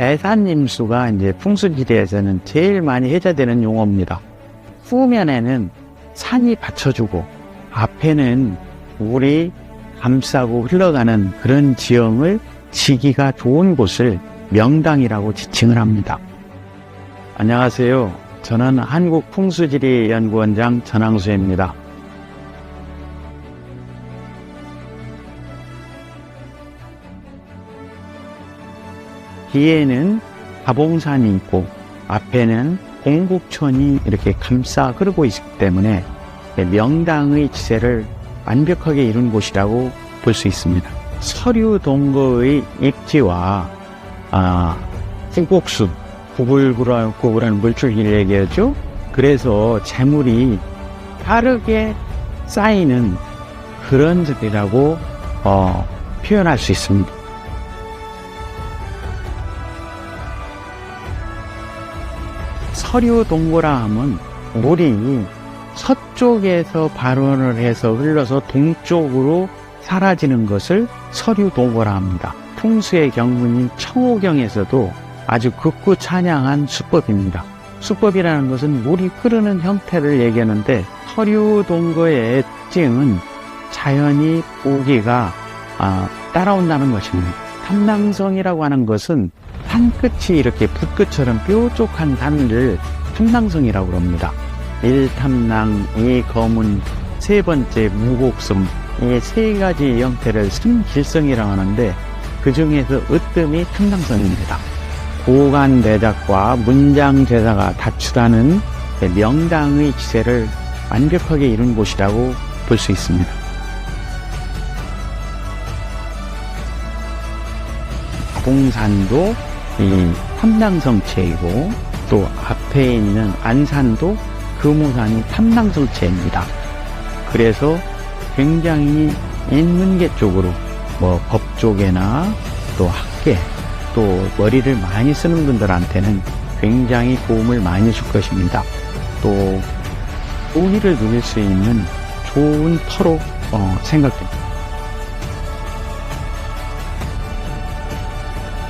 대산임수가 이제 풍수지리에서는 제일 많이 해자되는 용어입니다. 후면에는 산이 받쳐주고 앞에는 물이 감싸고 흘러가는 그런 지형을 지기가 좋은 곳을 명당이라고 지칭을 합니다. 안녕하세요. 저는 한국풍수지리연구원장 전항수입니다. 뒤에는 가봉산이 있고 앞에는 공국천이 이렇게 감싸 흐르고 있기 때문에 명당의 지세를 완벽하게 이룬 곳이라고 볼 수 있습니다. 서류 동거의 입지와 아, 흑곡수, 구불구불한 물줄기를 얘기하죠. 그래서 재물이 빠르게 쌓이는 그런 집이라고 어, 표현할 수 있습니다. 서류 동고라 함은 물이 서쪽에서 발원을 해서 흘러서 동쪽으로 사라지는 것을 서류 동고라 합니다. 풍수의 경문인 청호경에서도 아주 극구 찬양한 수법입니다. 수법이라는 것은 물이 흐르는 형태를 얘기하는데 서류 동거의 특징은 자연이 보기가 아, 따라온다는 것입니다. 탐낭성이라고 하는 것은 산 끝이 이렇게 붓끝처럼 뾰족한 산을 탐낭성이라고 합니다. 일탐낭, 이거문, 세 번째 무곡섬, 이 세 가지 형태를 순길성이라고 하는데 그 중에서 으뜸이 탐낭성입니다. 고간 대작과 문장 제사가 다출하는 명당의 지세를 완벽하게 이룬 곳이라고 볼 수 있습니다. 봉산도 이 탐낭성체이고 또 앞에 있는 안산도 금호산이 탐낭성체입니다. 그래서 굉장히 인문계 쪽으로 뭐법 쪽에나 또 학계 또 머리를 많이 쓰는 분들한테는 굉장히 도움을 많이 줄 것입니다. 또 우위를 누릴 수 있는 좋은 터로 어, 생각됩니다.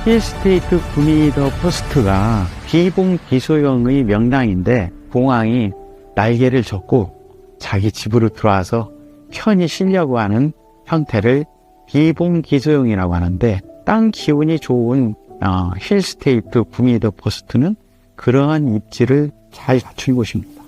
힐스테이트 구미더 포스트가 비봉 기소형의 명당인데 공항이 날개를 젓고 자기 집으로 들어와서 편히 쉬려고 하는 형태를 비봉 기소형이라고 하는데 땅 기운이 좋은 어, 힐스테이트 구미더 포스트는 그러한 입지를 잘 갖춘 곳입니다.